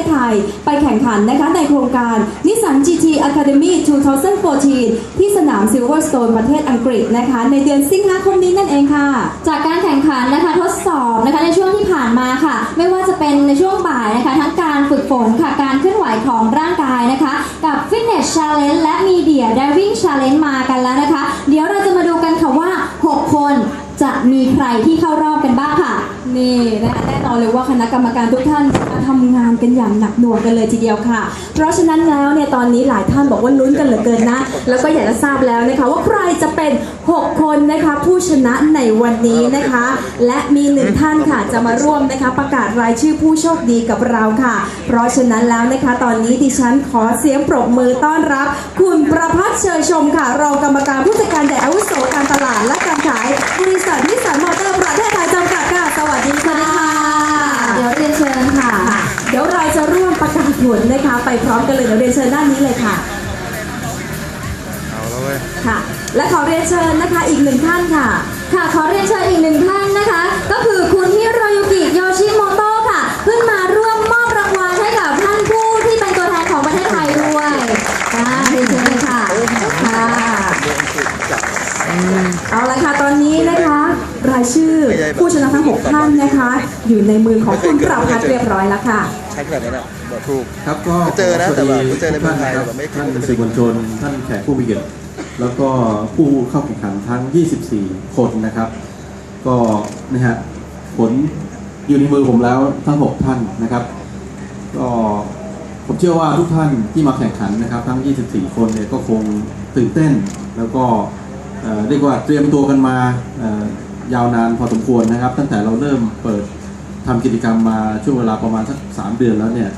ศไทย ไปแข่งขันนะคะในโครงการนิสสัน GT Academy 2014 ที่สนาม Silverstone ประเทศอังกฤษนะคะ ในเดือนสิงหาคมนี้นั่นเองค่ะ จากการแข่งขันนะคะทดสอบนะคะในช่วงที่ผ่านมาค่ะ ไม่ว่าจะเป็นในช่วงบ่ายนะคะ ทั้งการฝึกฝนค่ะการเคลื่อนไหวของร่างกายนะคะ กับ Fitness Challenge และ Media Diving Challenge มากันแล้วนะคะ เดี๋ยวเราจะมาดูกันค่ะว่า 6 คนจะมีใครที่เข้ารอบกันบ้างค่ะ นี่นะคะแน่นอนเลยว่าคณะกรรมการทุกท่านนะคะทำงานกันอย่างหนักหน่วงกันเลยทีเดียวค่ะ เพราะฉะนั้นแล้วเนี่ยตอนนี้หลายท่านบอกว่าลุ้นกันเหลือเกินนะ แล้วก็อยากจะทราบแล้วนะคะ ว่าใครจะเป็น 6 คนนะคะผู้ชนะในวันนี้นะคะ และมีหนึ่งท่านค่ะจะมาร่วมนะคะประกาศรายชื่อผู้โชคดีกับเราค่ะ เพราะฉะนั้นแล้วนะคะ ตอนนี้ดิฉันขอเสียงปรบมือต้อนรับ คุณประพัฒน์เชยชมค่ะรองกรรมการผู้จัดการใหญ่อาวุโสการตลาดและการขายบริษัทนิสสันมอเตอร์ประเทศไทยจำกัดค่ะ สวัสดีค่ะ เดี๋ยวเรียนเชิญค่ะ เดี๋ยวเราจะร่วมประกาศผลนะคะ ไปพร้อมกันเลยเดี๋ยวเรียนเชิญด้านนี้เลยค่ะ เอาแล้วเว้ย ค่ะ และขอเรียนเชิญนะคะอีกหนึ่งท่านค่ะ ค่ะ ขอเรียนเชิญอีกหนึ่งท่านนะคะ ก็คือคุณฮิโรยุกิโยชิโมโตะค่ะขึ้นมาร่วมมอบรางวัลให้กับท่านผู้ที่เป็นตัวแทนของประเทศไทยด้วยค่ะเรียนเชิญเลยค่ะ ค่ะ เอาละค่ะตอนนี้นะคะราย ชื่อ ผู้ชนะทั้ง 6 ท่านนะคะ อยู่ในมือของคุณประพัฒน์เรียบร้อยแล้วค่ะใช้ขนาดนั้นอะบอกถูก ครับก็เจอนะขแต่ว่าสวัสดีเจอในเมืองไทยท่าแบบไม่ท่านไม่สื่อมวลชน ท่านแขกผู้มีเกียรติแล้วก็ผู้เข้าแข่งขันทั้ง 24 คนนะครับ ก็นะฮะผลอยู่ในมือผมแล้วทั้ง 6 ท่านนะครับ ก็ผมเชื่อว่าทุกท่านที่มาแข่งขันนะครับ ทั้ง 24 คนเนี่ยก็คงตื่นเต้น แล้วก็เอ่อเรียกว่าเตรียมตัวกันมาเอ่อ ยาวนานพอสมควรนะครับ ตั้งแต่เราเริ่มเปิดทำกิจกรรมมาช่วงเวลาประมาณสักสามเดือนแล้วเนี่ย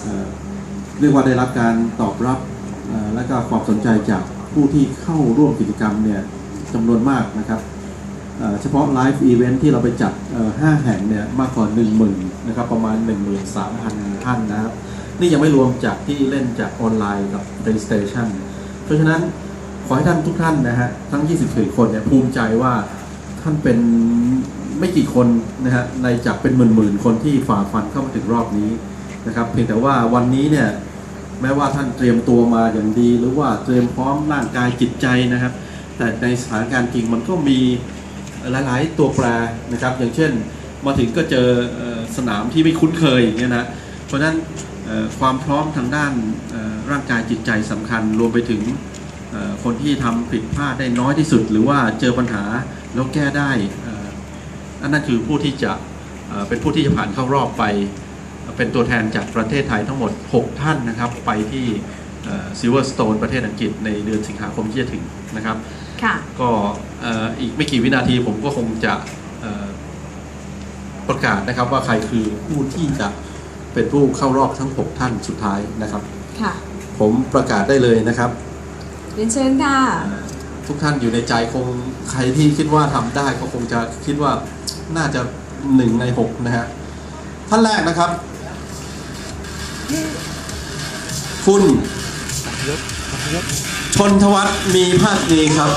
เอ่อเรียกว่าได้รับการตอบรับและก็ความสนใจจากผู้ที่เข้าร่วมกิจกรรมเนี่ยจำนวนมากนะครับเฉพาะไลฟ์อีเวนท์ที่เราไปจัด 5 แห่งเนี่ยมากกว่า1 0,000นะครับประมาณ 13,000 ท่านนะครับ นี่ยังไม่รวมจากที่เล่นจากออนไลน์กับ PlayStation เพราะฉะนั้นขอให้ท่านทุกท่านนะฮะทั้ง 24 คนเนี่ยภูมิใจว่า ท่านเป็นไม่กี่คนนะฮะในจากเป็นหมื่นๆคนที่ฝ่าฟันเข้ามาถึงรอบนี้นะครับ เพียงแต่ว่าวันนี้เนี่ยแม้ว่าท่านเตรียมตัวมาอย่างดี หรือว่าเตรียมพร้อมร่างกายจิตใจนะครับ แต่ในสถานการณ์จริงมันก็มีหลายๆ ตัวแปรนะครับ อย่างเช่นมาถึงก็เจอสนามที่ไม่คุ้นเคยเงี้ยนะเพราะฉะนั้นความพร้อมทางด้านร่างกายจิตใจสำคัญรวมไปถึง คนที่ทำผิดพลาดได้น้อยที่สุด หรือว่าเจอปัญหาแล้วแก้ได้เอ่ออันนั้นคือผู้ที่จะเอ่อเป็นผู้ที่จะผ่านเข้ารอบไป เป็นตัวแทนจากประเทศไทยทั้งหมด 6 ท่านนะครับ ไปที่ซิลเวอร์สโตนประเทศอังกฤษในเดือนสิงหาคมที่จะถึงนะครับค่ะก็เอ่ออีกไม่กี่วินาทีผมก็คงจะเอ่อประกาศนะครับว่าใครคือผู้ที่จะเป็นผู้เข้ารอบทั้ง 6 ท่านสุดท้ายนะครับค่ะผมประกาศได้เลยนะครับ เรียนเชิญค่ะ ทุกท่านอยู่ในใจคงใครที่คิดว่าทำได้ก็คงจะคิดว่าน่าจะหนึ่งในหกนะฮะท่านแรกนะครับ คุณชนทวัฒน์มีภาคดีครับ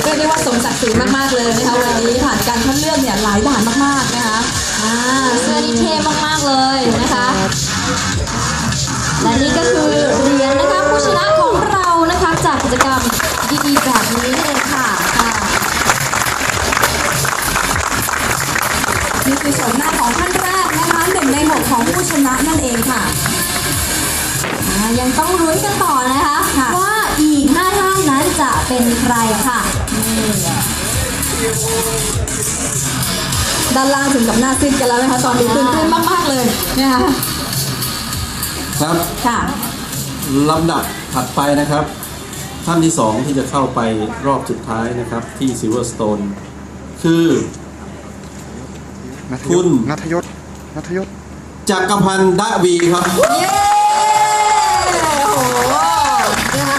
เรียกได้ว่าสมศักดิ์ศรีมากๆเลยนะคะวันนี้ผ่านการคัดเลือกเนี่ยหลายด่านมากๆนะคะอ่าเสื้อนี่เท่มากๆเลยนะคะ และนี่ก็คือเหรียญนะคะผู้ชนะของเรานะคะจากกิจกรรมดีๆแบบนี้นี่เองค่ะค่ะนี่คือโฉมหน้าของท่านแรกนะคะหนึ่งในหกของผู้ชนะนั่นเองค่ะอ่ายังต้องลุ้นกันต่อนะคะค่ะว่าอีกห้าท่านนั้นจะเป็นใครค่ะ ด้านล่างถึงกับหน้าซีดกันแล้วนะคะตอนนี้ตื่นเต้นมากๆเลยนะคะครับค่ะลำดับถัดไปนะครับ ท่านที่สองที่จะเข้าไปรอบสุดท้ายนะครับ ที่ Silverstone คือ นัทคุยศณ นัทยศนัทยศ จักรพันธ์ดะวีครับ เย้โอ้โหนะคะ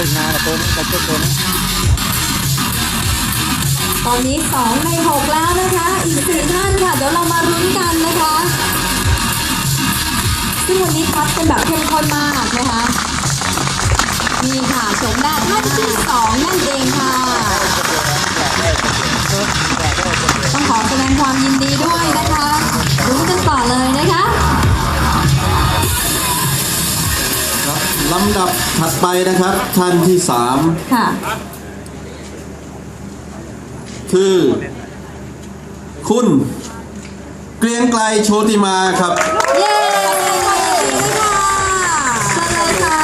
รอให้นานตัวนี้กับตัวนี้ตอนนี้ 2 ใน 6 แล้วนะคะ อีก 4 ท่านค่ะ เดี๋ยวเรามารุ้นกันนะคะ ซึ่งวันนี้คัดเป็นแบบเข้มข้นมากนะคะนี่ค่ะชมหน้าท่านที่สองนั่นเองค่ะ ต้องขอแสดงความยินดีด้วยนะคะรุ้นกันต่อเลยนะคะ ลำดับถัดไปนะครับ ท่านที่สามค่ะ คือ คุณ เกรียงไกลโชติมาครับ เย้ค่ะเชิญเลยค่ะ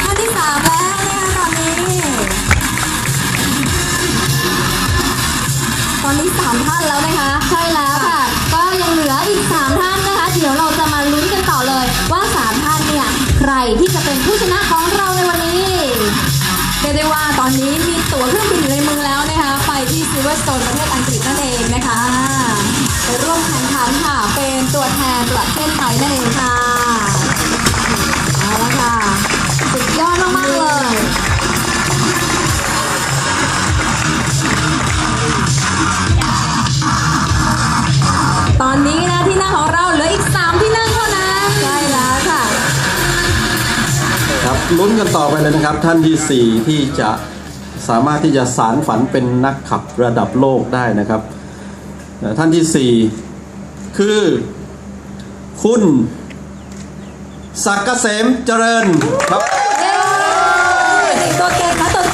ท่านที่3แล้วนะคะตอนนี้ ตอนนี้3ท่านแล้วนะคะใช่แล้วค่ะ ที่จะเป็นผู้ชนะของเราในวันนี้เรียกได้ว่าตอนนี้มีตั๋วเครื่องบินอยู่ในมือแล้วนะคะ ไปที่ซิลเวอร์สโตนประเทศอังกฤษนั่นเองนะคะไปร่วม ลุ้นกันต่อไปเลยนะครับ ท่านที่ 4 ที่จะสามารถที่จะสารฝันเป็นนักขับระดับโลกได้นะครับ ท่านที่ 4 คือ คุณศักดิ์เกษมเจริญครับตัวเก่งนะตัว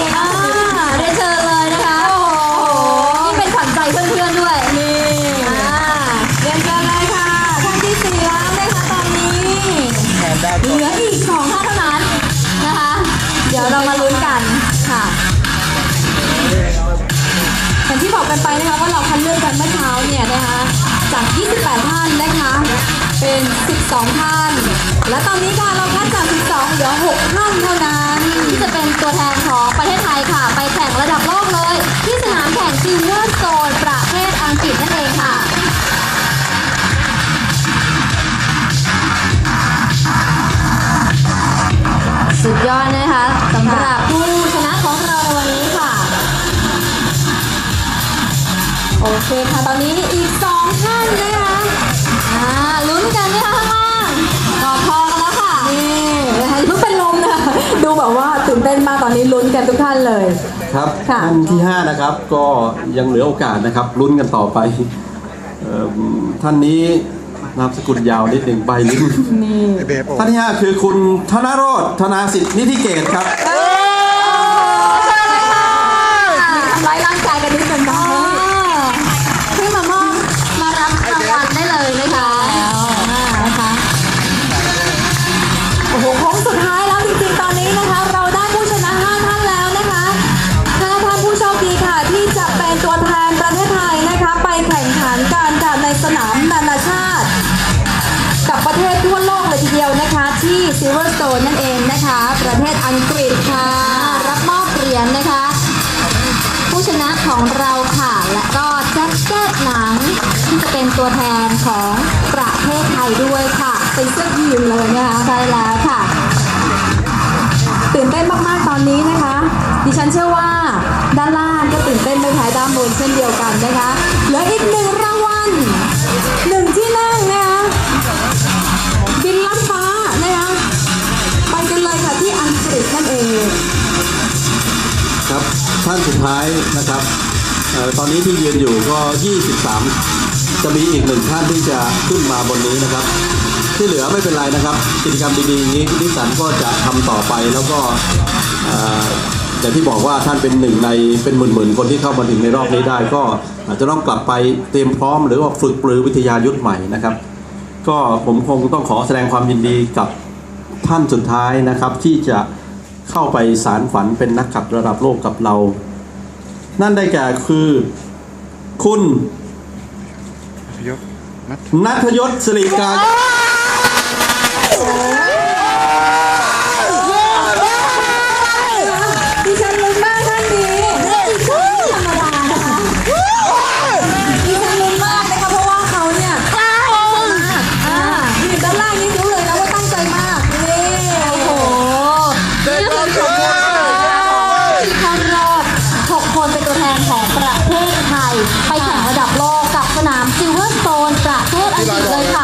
กันไปนะคะว่าเราคัดเลือกกันเมื่อเช้าเนี่ยนะคะจาก 28 ท่านนะคะเป็น 12 ท่าน และตอนนี้ค่ะเราคัดจาก 12 เหลือ 6 ท่านเท่านั้น ที่จะเป็นตัวแทนของประเทศไทยค่ะ ไปแข่งระดับโลกเลย ที่สนามแข่งซิลเวอร์โซนประเทศอังกฤษนั่นเองค่ะสุดยอดนะคะ เคค่ะ ตอนนี้อีก2ท่านนะคะ อ่า ลุ้นกันนะคะข้างล่างกอดคอกันแล้วค่ะ นี่นะคะอย่าเพิ่งเป็นลมนะคะดูแบบว่าตื่นเต้นมากตอนนี้ลุ้นกันทุกท่านเลย ครับค่ะ ท่านที่ 5 นะครับ ก็ยังเหลือโอกาสนะครับลุ้นกันต่อไปเอิ่มท่านนี้นามสกุลยาวนิดหนึ่งใบลิ้นนี่เบฟโอท่านที่ 5 คือคุณธนโรธธนาสิทธิ์นิธิเกตครับท ชนะของเราค่ะ และก็แจ็คเก็ตหนังที่จะเป็นตัวแทนของประเทศไทยด้วยค่ะ เป็นเสื้อยีนเลยนะคะใช่แล้วค่ะ ตื่นเต้นมากๆตอนนี้นะคะ ดิฉันเชื่อว่าด้านล่างก็ตื่นเต้นไม่แพ้ด้านบนเช่นเดียวกันนะคะเหลืออีกหนึ่งราง ท้ายนะครับออตอนนี้ที่ยืนอยู่ก็ 23 จะมีอีกหนึ่งท่านที่จะขึ้นมาบนนี้นะครับ ที่เหลือไม่เป็นไรนะครับกิจกรรมดีๆนี้นิสสันก็จะทำต่อไปแล้วก็เอ่ออย่างที่บอกว่าท่านเป็นหนึ่งในเป็นหมื่นๆคนที่เข้ามาถึงในรอบนี้ได้ ก็อาจจะต้องกลับไปเตรียมพร้อมหรือว่าฝึกปรือวิทยายุทธใหม่นะครับ ก็ผมคงต้องขอแสดงความยินดีกับท่านสุดท้ายนะครับที่จะเข้าไปสารฝันเป็นนักขับระดับโลกกับเรา นั่นได้แก่คือ คุณนัทยศสิริการ นของประเทศไทย ไปแข่งระดับโลกกับสนามซิลเวอร์โซนประเทศอังกฤษเลยค่ะ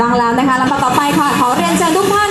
ดังแล้วนะคะลำดับต่อไปค่ะขอเรียนเชิญทุกท่าน